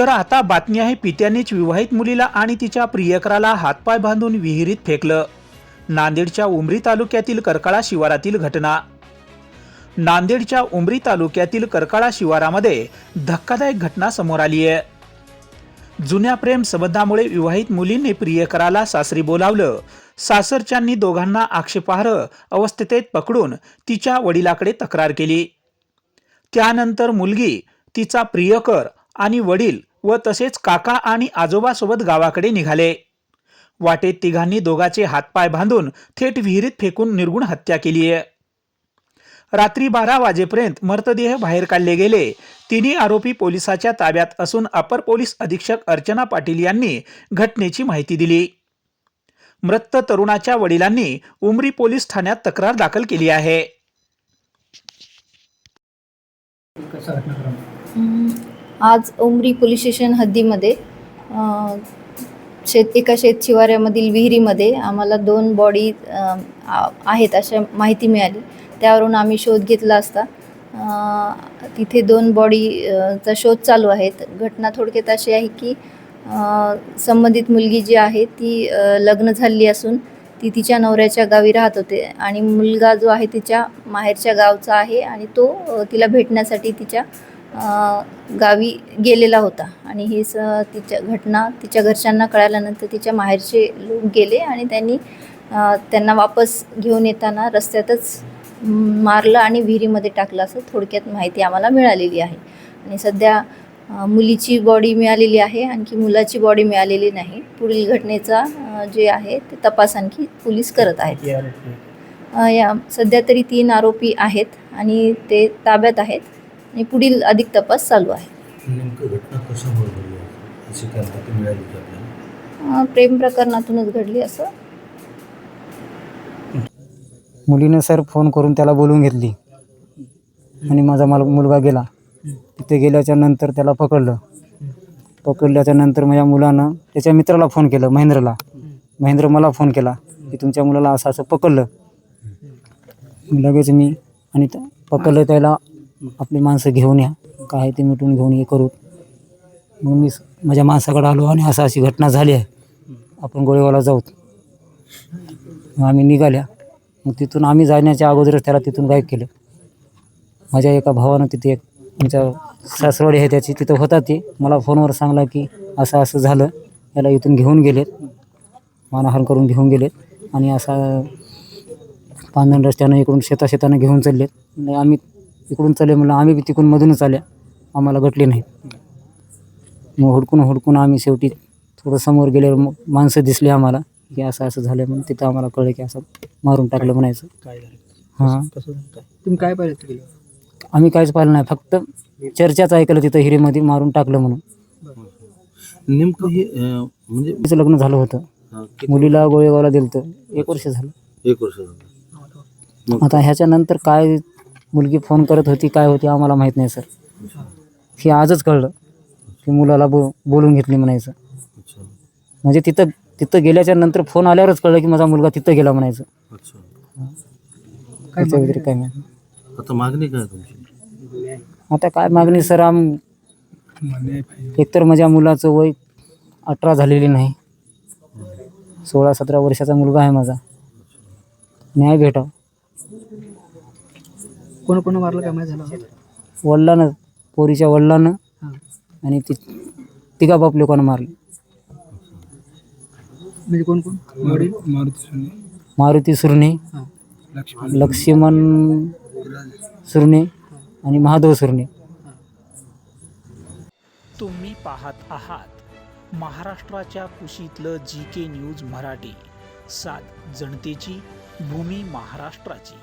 तर आता बातमी आहे पित्यानेच विवाहित मुलीला आणि तिच्या प्रियकराला हातपाय बांधून विहिरीत फेकलं. नांदेडच्या उमरी तालुक्यातील करकाळा शिवारातील घटना. नांदेडच्या उमरी तालुक्यातील करकाळा शिवारामध्ये धक्कादायक घटना समोर आली आहे. जुन्या प्रेम संबंधामुळे विवाहित मुलींनी प्रियकराला सासरी बोलावलं. सासरच्यांनी दोघांना आक्षेपार्ह अवस्थेत पकडून तिच्या वडिलाकडे तक्रार केली. त्यानंतर मुलगी तिचा प्रियकर आणि वडील व तसेच काका आणि आजोबासोबत गावाकडे निघाले. वाटेत तिघांनी दोघाचे हातपाय बांधून थेट विहिरीत फेकून निर्गुण हत्या केली आहे रात्री बारा वाजेपर्यंत मृतदेह बाहेर काढले गेले. तिन्ही आरोपी पोलिसाच्या ताब्यात असून अपर पोलीस अधीक्षक अर्चना पाटील यांनी घटनेची माहिती दिली. मृत तरुणाच्या वडिलांनी उमरी पोलीस ठाण्यात तक्रार दाखल केली आहे. आज उमरी पोलीस स्टेशन हद्दीमध्ये शेत एका शेत शिवाऱ्यामधील विहिरीमध्ये आम्हाला दोन बॉडी आ- आहेत अशा माहिती मिळाली. त्यावरून आम्ही शोध घेतला असता. तिथे दोन बॉडीचा शोध चालू आहेत. घटना थोडक्यात अशी आहे की संबंधित मुलगी जी आहे ती लग्न झालेली असून ती तिच्या नवऱ्याच्या गावी राहत होते आणि मुलगा जो आहे तिच्या माहेरच्या गावचा आहे आणि तो तिला भेटण्यासाठी तिच्या गावी गेलेला होता. आणि ही स तिच्या घटना तिच्या घरच्यांना कळाल्यानंतर तिच्या माहेरचे लोक गेले आणि त्यांनी त्यांना वापस घेऊन येताना रस्त्यातच मारलं आणि विहिरीमध्ये टाकलं असं थोडक्यात माहिती आम्हाला मिळालेली आहे. आणि सध्या मुलीची बॉडी मिळालेली आहे आणखी मुलाची बॉडी मिळालेली नाही. पुढील घटनेचा जे आहे ते तपास आणखी पोलीस करत आहेत. या सध्या तरी तीन आरोपी आहेत आणि ते ताब्यात आहेत. आणि पुढील अधिक तपास चालू आहे. प्रेम प्रकरणातूनच घडली असं. मुलीनं सर फोन करून त्याला बोलवून घेतली. आणि माझा मला मुलगा गेला. तिथे गेल्याच्यानंतर त्याला पकडलं. पकडल्याच्या नंतर माझ्या मुलानं त्याच्या मित्राला फोन केलं महेंद्रला. महेंद्र मला फोन केला की तुमच्या मुलाला असं असं पकडलं. लगेच मी आणि पकडलं त्याला. आपली माणसं घेऊन या. काय ते मिटून घेऊन हे करू. मग मी माझ्या माणसाकडे आलो आणि असं अशी घटना झाली आहे. आपण गोळेवाला जाऊ. मग आम्ही निघाल्या. मग तिथून आम्ही जाण्याच्या अगोदरच त्याला तिथून गायब केलं. माझ्या एका भावानं तिथे एक आमच्या सासरवाडी आहे त्याची तिथं होता ते. मला फोनवर सांगला की असं असं झालं. याला इथून घेऊन गेलेत. मानहान करून घेऊन गेलेत. आणि असा पांधन रस्त्यानं इकडून शेता शेतानं घेऊन चाललेत. आणि आम्ही इकडून चालले म्हणलं आम्ही बी तिकडून मधूनच आल्या. आम्हाला गटले नाहीत. मग हुडकून हुडकून आम्ही शेवटी थोडं समोर गेल्यावर मग माणसं दिसली आम्हाला. की असं असं झालं म्हणून तिथं आम्हाला कळलं की असं मारून टाकलं म्हणायचं. काय झालं? हां. कसं काय? तुम्ही काय पाहिलं आम्ही काहीच पाहिलं नाही. फक्त चर्चाच ऐकलं तिथं हिरीमध्ये मारून टाकलं म्हणून. नेमकं हे अं, म्हणजे तिचं लग्न झालं होतं. किती- मुलीला गोळेगावला दिलं होतं. एक वर्ष झालं. एक वर्ष झालं. आता ह्याच्यानंतर काय मुलगी फोन करत होती काय होती आम्हाला माहीत नाही सर. हे आजच कळलं की मुलाला बो बोलून घेतली म्हणायचं. म्हणजे तिथं तिथं गेल्याच्यानंतर फोन आल्यावरच कळलं की माझा मुलगा तिथं गेला म्हणायचं. त्याच्या काय माहिती आता मागणी काय तुमची? आता काय मागणी सर आम एकतर माझ्या मुलाचं वय अठरा झालेली नाही. सोळा सतरा वर्षाचा मुलगा आहे माझा. न्याय भेटाव. कोण कोण मारलं काय माहिती झालं? वडिलानं पोरीच्या वडिलानं हां. आणि ती तिघा बाप लोकांना मारले? म्हणजे कोण कोण वडील? मारुती सुरणे हां. लक्ष्मण सुरणे आणि महादेव सुरणे. तुम्ही पाहत आहात महाराष्ट्राच्या कुशीतलं जी के न्यूज मराठी. सात जनतेची भूमी महाराष्ट्राची.